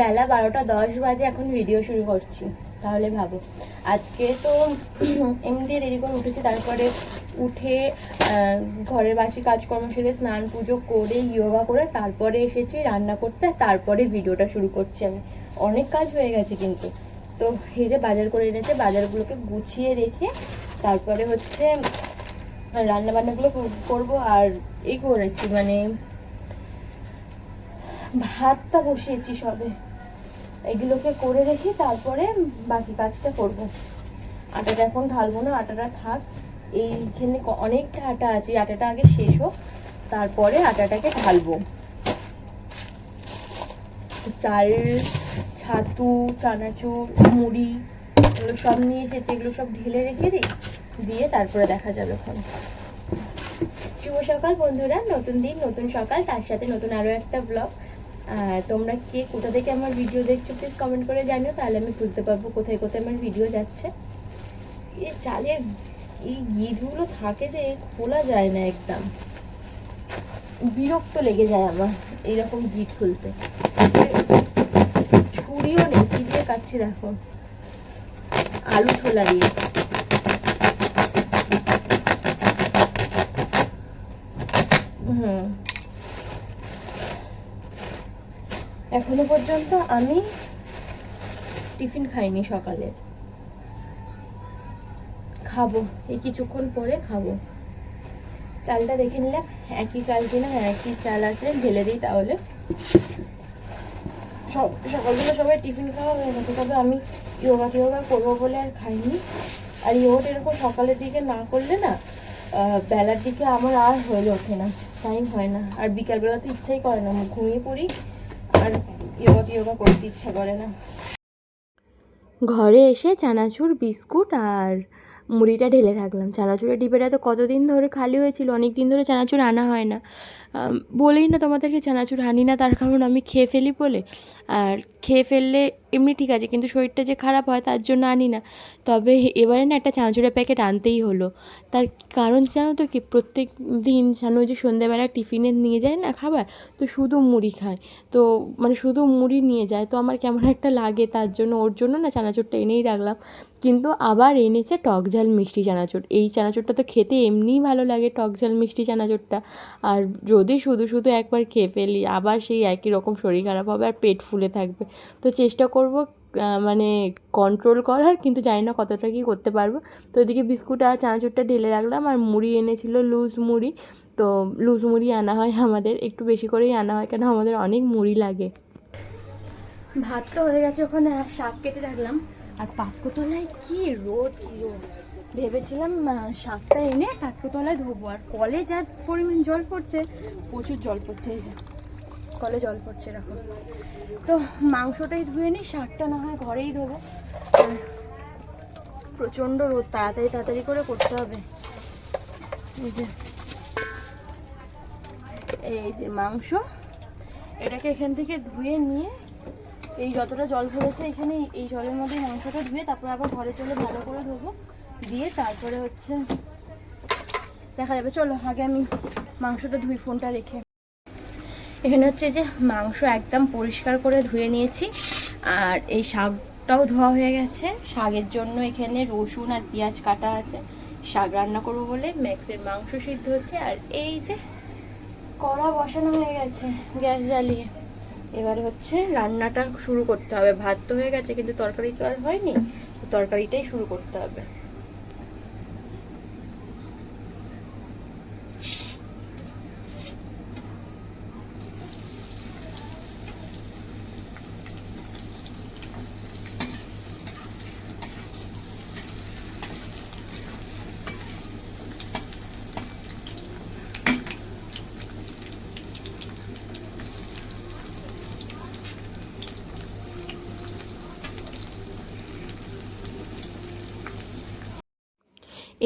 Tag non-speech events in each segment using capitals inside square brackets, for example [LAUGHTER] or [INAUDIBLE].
বেলা বারোটা দশ বাজে এখন ভিডিও শুরু করছি, তাহলে ভাবো। আজকে তো [CLEARS THROAT] এমনি দেরি করে উঠেছি, তারপরে উঠে ঘরের বাসি কাজকর্ম সেরে স্নান পুজো করে ইয়োগা করে, তারপরে এসেছি রান্না করতে, তারপরে ভিডিওটা শুরু করছি আমি। অনেক কাজ হয়ে গেছে কিন্তু। তো এই যে বাজার করে এনেছে, বাজারগুলোকে গুছিয়ে রেখে, তারপরে হচ্ছে রান্না বান্নাগুলো করব আর এই করেছি মানে ভাতটা বসিয়েছি সবে। এগুলোকে করে রেখে তারপরে বাকি কাজটা করব। আটাটা এখন ঢালবো না, আটাটা থাক। এইখানে অনেকটা আটা আছে আটাটা আগে শেষ হোক, তারপরে আটাটাকে ঢালবো। চাল, ছাতু, চানাচুর, মুড়ি, এগুলো সব নিয়ে এসেছি, এগুলো সব ঢেলে রেখে দিই, দিয়ে তারপরে দেখা যাবে এখন। শুভ সকাল বন্ধুরা, নতুন দিন, নতুন সকাল, তার সাথে নতুন আরও একটা ব্লগ তোমরা কে কোথা থেকে আমার ভিডিও দেখছ প্লিজ কমেন্ট করে জানিও, তাহলে আমি বুঝতে পারব কোথায় কোথায় আমার ভিডিও যাচ্ছে। এই চালের এই গিটগুলো থাকে যে খোলা যায় না একদম। বিরক্ত লেগে যায় আমার এইরকম গিট খুলতে। ছুরিও নেই, কি দিয়ে কাটছি দেখো। আলু ছোলা দিয়ে। হুম। এখনও পর্যন্ত আমি টিফিন খাইনি সকালে। খাব, এই কিছুক্ষণ পরে খাব। চালটা দেখে নিলাম, একই চাল কিনা হ্যাঁ একই চাল আছে, ঢেলে দিই তাহলে। সব, সকালবেলা সবাই টিফিন খাওয়া হয়ে গেছে, তবে আমি ইয়োগা টিয়োগা করব বলে আর খাইনি। আর ইয়োগাটা এরকম সকালের দিকে না করলে না বেলার দিকে আমার আর হয়ে ওঠে না টাইম হয় না। আর বিকালবেলা তো ইচ্ছাই করে না ঘুমিয়ে পড়ি। আর ইয়োগা টিয়োগা করতে ইচ্ছা করে না। ঘরে এসে চানাচুর, বিস্কুট আর মুড়িটা ঢেলে রাখলাম। চানাচুরের ডিবেটা তো কতদিন ধরে খালি হয়েছিল? অনেক দিন ধরে চানাচুর আনা হয় না। বলেই না তোমাদেরকে চানাচুর আনি না, তার কারণ আমি খেয়ে ফেলি বলে। আর খেয়ে ফেললে এমনি ঠিক আছে, কিন্তু শরীরটা যে খারাপ হয় তার জন্য আনি না। তবে এবারে না একটা চানাচুরের প্যাকেট আনতেই হলো। তার কারণ জানো তো কি? প্রত্যেক দিন জানো যে সন্ধ্যেবেলা টিফিনে নিয়ে যায় না খাবার? তো শুধু মুড়ি খায়। তো মানে শুধু মুড়ি নিয়ে যায়। তো আমার কেমন একটা লাগে তার জন্য। ওর জন্য না চানাচুরটা এনেই রাখলাম। কিন্তু আবার এনেছে টক ঝাল মিষ্টি চানাচুর। এই চানাচুরটা তো খেতে এমনিই ভালো লাগে টক ঝাল মিষ্টি চানাচুরটা। আর যদি শুধু শুধু একবার খেয়ে ফেলি, আবার সেই একই রকম শরীর খারাপ হবে আর পেট ফুলে থাকবে। তো চেষ্টা করব মানে কন্ট্রোল করার, কিন্তু জানি না কতটা কী করতে পারব। তো এদিকে বিস্কুট আর চানাচুরটা ঢেলে রাখলাম আর মুড়ি এনেছিল লুজ মুড়ি। তো লুজ মুড়ি আনা হয় আমাদের, একটু বেশি করেই আনা হয় কেন আমাদের অনেক মুড়ি লাগে। ভাত তো হয়ে গেছে ওখানে শাক কেটে রাখলাম। আর পাতকোতলায় কি রোদ কি রোদ। ভেবেছিলাম শাকটা এনে পাতকোতলায় ধোবো। আর কলে যা পরিমাণ জল পড়ছে, প্রচুর জল পড়ছে এই যে। কলে জল পড়ছে এরকম। তো মাংসটাই ধুয়ে নিই, শাকটা না হয় ঘরেই ধোবো। প্রচণ্ড রোদ, তাড়াতাড়ি তাড়াতাড়ি করে করতে হবে। এই যে। এই যে মাংস। এটাকে এখান থেকে ধুয়ে নিয়ে, এই যতটা জল ভরেছে এখানে, এই জলের মধ্যে মাংসটা ধুয়ে তারপরে আবার ঘরে চলে ভালো করে ধোবো। দিয়ে তারপরে হচ্ছে দেখা যাবে। চলো, আগে আমি মাংসটা ধুই ফোনটা রেখে। এখানে হচ্ছে যে মাংস একদম পরিষ্কার করে ধুয়ে নিয়েছি। আর এই শাকটাও ধোয়া হয়ে গেছে। শাকের জন্য এখানে রসুন আর পেঁয়াজ কাটা আছে। শাক রান্না করব বলে ম্যাক্সের মাংস সিদ্ধ হচ্ছে। আর এই যে কড়া বসানো হয়ে গেছে গ্যাস জ্বালিয়ে। এবার হচ্ছে রান্নাটা শুরু করতে হবে। ভাত তো হয়ে গেছে, কিন্তু তরকারি তো আর হয়নি। তরকারিটাই শুরু করতে হবে।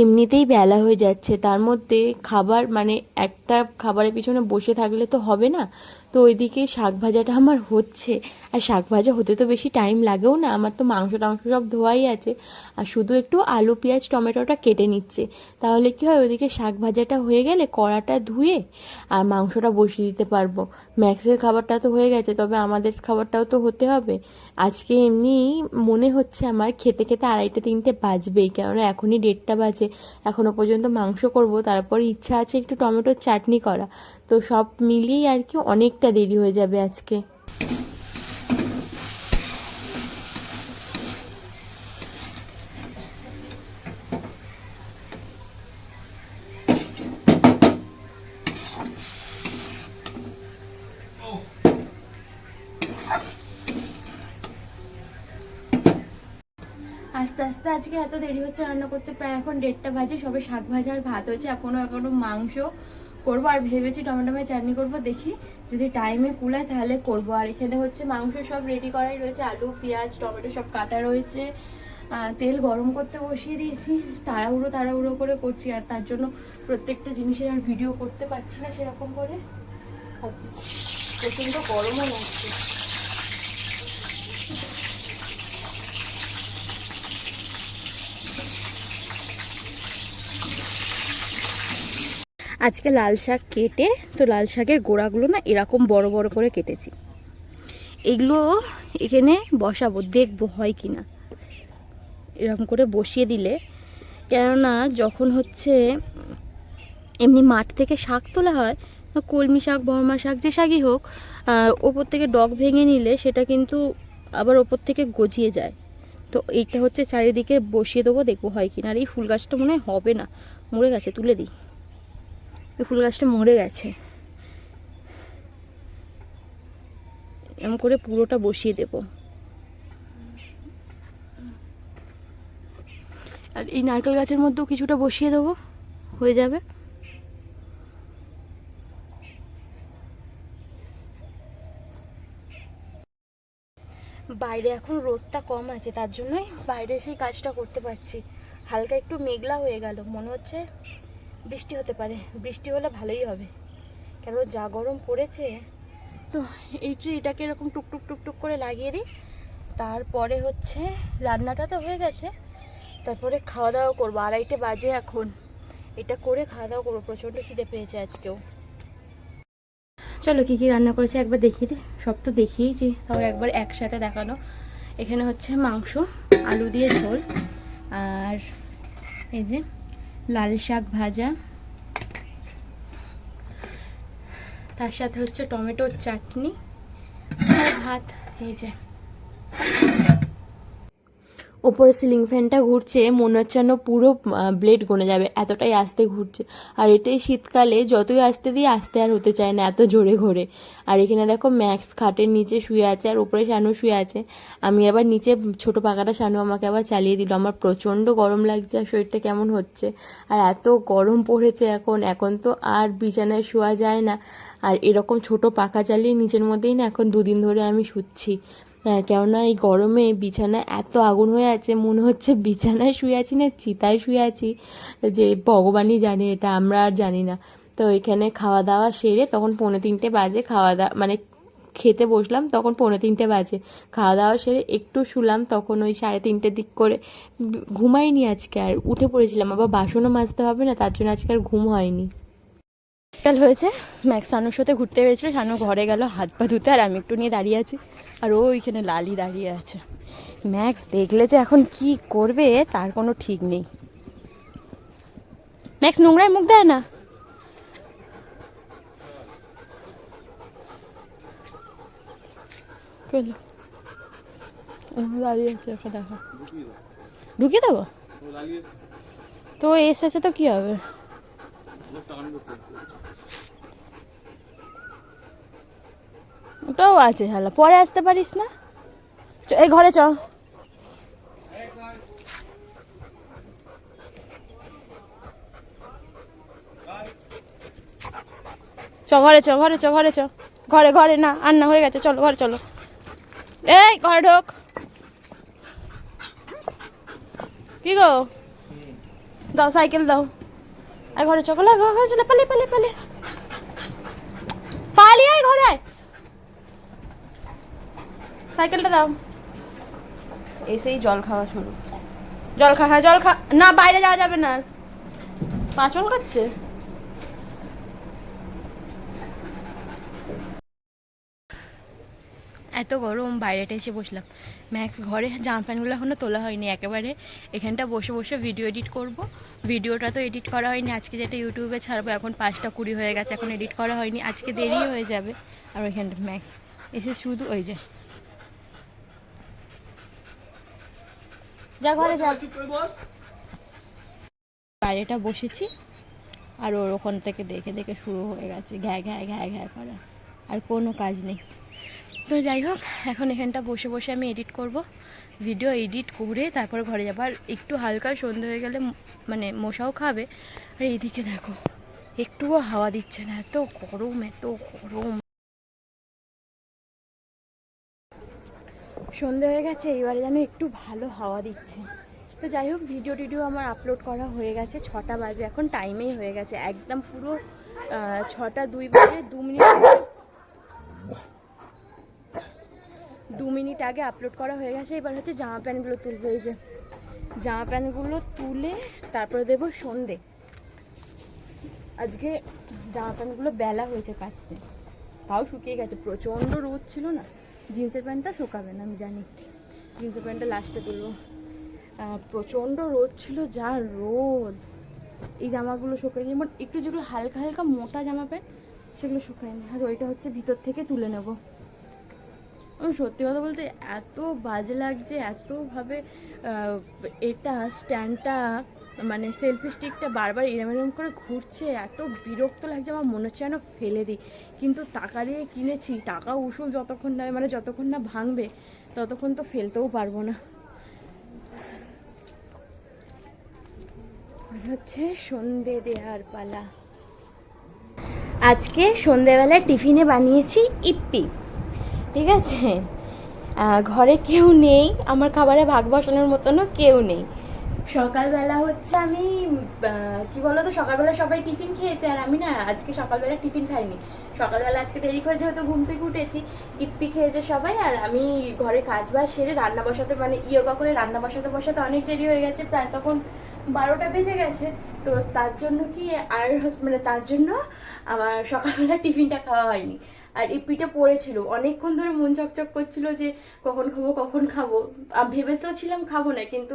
এমনিতেই বেলা হয়ে যাচ্ছে। তার মধ্যে খাবার মানে একটা খাবারের পিছনে বসে থাকলে তো হবে না। তো ওইদিকে শাক ভাজাটা আমার হচ্ছে। আর শাক ভাজা হতে তো বেশি টাইম লাগেও না। আমার তো মাংস টাংস সব ধোয়াই আছে। আর শুধু একটু আলু, পেঁয়াজ, টমেটোটা কেটে নিচ্ছে। তাহলে কি হয়? ওইদিকে শাক ভাজাটা হয়ে গেলে কড়াটা ধুয়ে আর মাংসটা বসিয়ে দিতে পারব। ম্যাক্সের খাবারটা তো হয়ে গেছে, তবে আমাদের খাবারটাও তো হতে হবে। আজকে এমনি মনে হচ্ছে আমার খেতে খেতে আড়াইটে তিনটে বাজবেই, কেননা এখনই ডেটটা বাজে। এখনও পর্যন্ত মাংস করব, তারপর ইচ্ছা আছে একটু টমেটোর চাটনি করা। তো সব মিলিয়েই আর কি অনেকটা দেরি হয়ে যাবে আজকে। আস্তে আস্তে আজকে এত দেরি হচ্ছে রান্না করতে, প্রায় এখন দেড়টা বাজে, সবে শাক ভাজা আর ভাত হচ্ছে, এখনও এখনও মাংস করব, আর ভেবেছি টমেটোমের চাটনি করব, দেখি যদি টাইমে কুলায় তাহলে করব। আর এখানে হচ্ছে মাংস সব রেডি করাই রয়েছে, আলু, পেঁয়াজ, টমেটো সব কাটা রয়েছে তেল গরম করতে বসিয়ে দিয়েছি, তাড়াহুড়ো তাড়াহুড়ো করে করছি, আর তার জন্য প্রত্যেকটা জিনিসের আর ভিডিও করতে পারছি না সেরকম করে। প্রচণ্ড গরমও লাগছে। আজকে লাল শাক কেটে তো লাল শাকের গোড়াগুলো না এরকম বড় বড় করে কেটেছি। এগুলো এখানে বসাবো, দেখব হয় কি না এরকম করে বসিয়ে দিলে, কেননা যখন হচ্ছে এমনি মাঠ থেকে শাক তোলা হয় কলমি শাক, বর্মা শাক, যে শাকই হোক ওপর থেকে ডগ ভেঙে নিলে সেটা কিন্তু আবার ওপর থেকে গজিয়ে যায়। তো এইটা হচ্ছে চারিদিকে বসিয়ে দেবো, দেখব হয় কি না আর এই ফুল গাছটা মনে হয় হবে না। মরে গেছে, তুলে দিই। ফুল গাছটা মরে গেছে। এরকম করে পুরোটা বসিয়ে দেব। আর এই নারকেল গাছের মধ্যেও কিছুটা বসিয়ে দেবো। হয়ে যাবে। বাইরে এখন রোদটা কম আছে, তার জন্যই বাইরে সেই কাজটা করতে পারছি। হালকা একটু মেঘলা হয়ে গেল, মনে হচ্ছে বৃষ্টি হতে পারে। বৃষ্টি হলে ভালোই হবে। কেন যা গরম পড়েছে, তো এই যে এটাকে এরকম টুকটুক টুকটুক করে লাগিয়ে দিই। তারপরে হচ্ছে রান্নাটা তো হয়ে গেছে। তারপরে খাওয়া দাওয়া করব। আড়াইটে বাজে এখন। এটা করে খাওয়া দাওয়া করব। প্রচণ্ড খিদে পেয়েছে আজকেও। চলো কী কী রান্না করেছি একবার দেখিয়ে দিই। সব তো দেখিয়েছি তাও একবার একসাথে দেখানো। এখানে হচ্ছে মাংস, আলু দিয়ে ঝোল। আর এই যে লাল শাক ভাজা। তার সাথে হচ্ছে টমেটোর চাটনি। ভাত হয়ে যে। ওপরে সিলিং ফ্যানটা ঘুরছে, মনে হচ্ছে যেন পুরো ব্লেড গনে যাবে, এতটাই আস্তে ঘুরছে। আর এটাই শীতকালে যতই আস্তে দিয়ে আস্তে আর হতে চায় না, এত জোরে ঘোরে। আর এখানে দেখো ম্যাক্স খাটের নিচে শুয়ে আছে, আর উপরে শানু শুয়ে আছে। আমি আবার নিচে ছোট পাখাটা শানু আমাকে আবার চালিয়ে দিল। আমার প্রচণ্ড গরম লাগছে আর শরীরটা কেমন হচ্ছে। আর এত গরম পড়েছে এখন এখন তো আর বিছানায় শোয়া যায় না। আর এরকম ছোট পাখা চালিয়ে নিচের মধ্যেই না, এখন দুদিন ধরে আমি শুচ্ছি। কেননা এই গরমে বিছানায় এত আগুন হয়ে আছে, মনে হচ্ছে বিছানায় শুয়ে আছি না চিতায় শুয়ে আছি, যে ভগবানই জানে এটা, আমরা আর জানি না। তো এখানে খাওয়া দাওয়া সেরে তখন পৌনে তিনটে বাজে খাওয়া দাওয়া মানে খেতে বসলাম, তখন পৌনে তিনটে বাজে। খাওয়া দাওয়া সেরে একটু শুলাম, তখন ওই সাড়ে তিনটের দিক করে ঘুমাইনি আজকে, আর উঠে পড়েছিলাম, আবার বাসনও মাজতে হবে না, তার জন্য আজকে আর ঘুম হয়নি। বিকাল হয়েছে। ম্যাক্স সানুর সাথে ঘুরতে পেরেছিল সানু ঘরে গেল, হাত পা ধুতে, আর আমি একটু নিয়ে দাঁড়িয়ে আছি। আর ও ওইখানে লালি দাঁড়িয়ে আছে। ম্যাক্স দেখলে যে এখন কি করবে, তার কোনো ঠিক নেই। ম্যাক্স, নোংরায় মুখ দেয় না? দাঁড়িয়ে আছে ঢুকিয়ে দেবো? তো এসেছে তো কি হবে? ওটাও আছে হালা পরে আসতে পারিস না? এই ঘরে চ ঘরে চ ঘরে চ ঘরে চ। ঘরে ঘরে, না, আর না, হয়ে গেছে, চলো, ঘরে চলো। এই, ঘরে ঢোক। কি গো? দাও, সাইকেল দাও। আর ঘরে চকলে ঘরে চলে পালে পালে পালে পালিয়ে আয় ঘরে। আয়। সাইকেলটা দাও। এসেই জল খাওয়া শুরু। জল খা হ্যাঁ জল খা। না, বাইরে যাওয়া যাবে না। পাঁচল খাচ্ছে? এত গরম, বাইরেটা এসে বসলাম। ম্যাক্স, ঘরে জামা প্যান্টগুলো এখনও তোলা হয়নি। একেবারে এখানটা বসে বসে ভিডিও এডিট করব। ভিডিওটা তো এডিট করা হয়নি। আজকে যেটা ইউটিউবে ছাড়বো, এখন পাঁচটা কুড়ি হয়ে গেছে। এখন এডিট করা হয়নি। আজকে দেরি হয়ে যাবে। আর ওইখানটা ম্যাক্স, এসে শুধু ওই যে যা ঘরে যা। বাইরেটা বসেছি। আর ওর ওখান থেকে দেখে দেখে শুরু হয়ে গেছে। ঘ্যা ঘ্যা ঘ্যা ঘ্যা করা। আর কোনো কাজ নেই। তো যাই হোক, এখন এখানটা বসে বসে আমি এডিট করব। ভিডিও এডিট করে তারপর ঘরে যাব। আর একটু হালকা সন্ধে হয়ে গেলে মানে মশাও খাবে। আর এইদিকে দেখো, একটুও হাওয়া দিচ্ছে না। এত গরম এত গরম। সন্ধে হয়ে গেছে, এবারে যেন একটু ভালো হাওয়া দিচ্ছে। তো যাই হোক ভিডিও টিডিও আমার আপলোড করা হয়ে গেছে। ছটা বাজে, এখন টাইমেই হয়ে গেছে। একদম পুরো ছটা দুই বাজে, দু মিনিট দু মিনিট আগে আপলোড করা হয়ে গেছে, এবার হচ্ছে জামা প্যান্টগুলো তুলবে, এই যে। জামা প্যান্টগুলো তুলে তারপরে দেবো সন্ধে। আজকে জামা প্যান্টগুলো বেলা হয়েছে কাচতে। তাও শুকিয়ে গেছে, প্রচণ্ড রোদ ছিল না। জিন্সের প্যান্টটা শুকাবে না, আমি জানি। জিন্সের প্যান্টটা লাস্টে তুলবো। প্রচণ্ড রোদ ছিল, যা রোদ। এই জামাগুলো শুকায়নি, যেমন একটু যেগুলো হালকা হালকা মোটা জামা প্যান্ট, সেগুলো শুকায়নি। আর ওইটা হচ্ছে ভিতর থেকে তুলে নেব। সত্যি কথা বলতে এত বাজে লাগছে, এতভাবে এটা স্ট্যান্ডটা মানে সেলফি স্টিকটা বারবার এরম এরম করে ঘুরছে, এত বিরক্ত লাগছে, আমার মনে হচ্ছে যেন ফেলে দিই। কিন্তু টাকা দিয়ে কিনেছি, টাকা উসুল যতক্ষণ না মানে যতক্ষণ না ভাঙবে, ততক্ষণ তো ফেলতেও পারব না। হচ্ছে সন্ধে দেওয়ার পালা। আজকে সন্ধেবেলায় টিফিনে বানিয়েছি ইপ্পি ঠিক আছে? ঘরে কেউ নেই, আমার খাবারে ভাগ বসানোর মতনও কেউ নেই। সকালবেলা হচ্ছে আমি কি বলো তো সকালবেলা সবাই টিফিন খেয়েছে, আর আমি না আজকে সকালবেলা টিফিন খাইনি। সকালবেলা আজকে দেরি করে যেহেতু ঘুম থেকে উঠেছি, ইপ্পি খেয়েছে সবাই, আর আমি ঘরে কাজ বাজ সেরে রান্না বসাতে মানে ইয়োগা করে রান্না বসাতে বসাতে অনেক দেরি হয়ে গেছে, প্রায় তখন বারোটা বেজে গেছে। তো তার জন্য কি আর মানে তার জন্য আমার সকালবেলা টিফিনটা খাওয়া হয়নি। আর ইপিটা পড়েছিল। অনেকক্ষণ ধরে মন চকচক করছিল যে কখন খাব কখন খাব। ভেবে তো ছিলাম খাব না, কিন্তু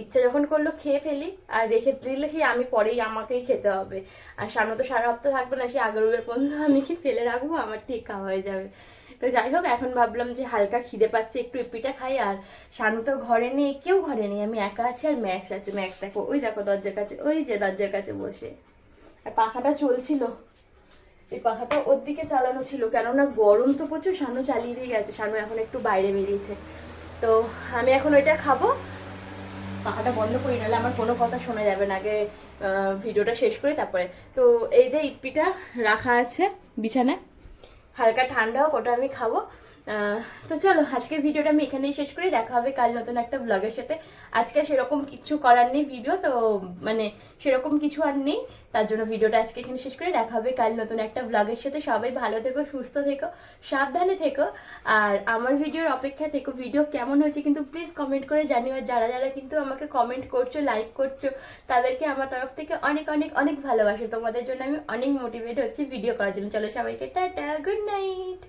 ইচ্ছা যখন করল খেয়ে ফেলি। আর রেখে দিলে সেই আমি পরেই আমাকেই খেতে হবে। আর সামনে তো সারা হপ্তাহ থাকবে না, সেই আগের পর্যন্ত আমি কি ফেলে রাখব? আমার ঠিক খাওয়া হয়ে যাবে। তো যাই হোক, এখন ভাবলাম যে হালকা খিদে পাচ্ছে, একটু ইপিটা খাই, আর শানু তো ঘরে নেই, কেউ ঘরে নেই, আমি একা আছি আর ম্যাক্স আছে। ম্যাক্স, দেখো, ওই দেখো দরজার কাছে, ওই যে দরজার কাছে বসে। আর পাখাটা চলছিল। এই পাখাটা ওর দিকে চালানো ছিল, কেননা গরম তো প্রচুর, শানু চালিয়ে দিয়ে গেছে, শানু এখন একটু বাইরে বেরিয়েছে। তো আমি এখন ওইটা খাব। পাখাটা বন্ধ করি, নাহলে আমার কোনো কথা শোনা যাবে না। আগে ভিডিওটা শেষ করে তারপরে। তো এই যে ইপিটা রাখা আছে বিছানায় হালকা ঠান্ডা হোক ওটা আমি খাব। তো চলো, আজকের ভিডিওটা আমি এখানেই শেষ করি। দেখা হবে কাল নতুন একটা ব্লগের সাথে। আজকে সেরকম কিছু করার নেই ভিডিও তো মানে সেরকম কিছু আর নেই। তার জন্য ভিডিওটা আজকে এখানে শেষ করে। দেখা হবে কাল নতুন একটা ব্লগের সাথে। সবাই ভালো থেকো, সুস্থ থেকো, সাবধানে থেকো। আর আমার ভিডিওর অপেক্ষা থেকো। ভিডিও কেমন হয়েছে কিন্তু প্লিজ কমেন্ট করে জানিও। আর যারা যারা কিন্তু আমাকে কমেন্ট করছ লাইক করছ, তাদেরকে আমার তরফ থেকে অনেক অনেক অনেক ভালোবাসে। তোমাদের জন্য আমি অনেক মোটিভেট হচ্ছি ভিডিও করার জন্য। চলো সবাইকে, টাটা গুড নাইট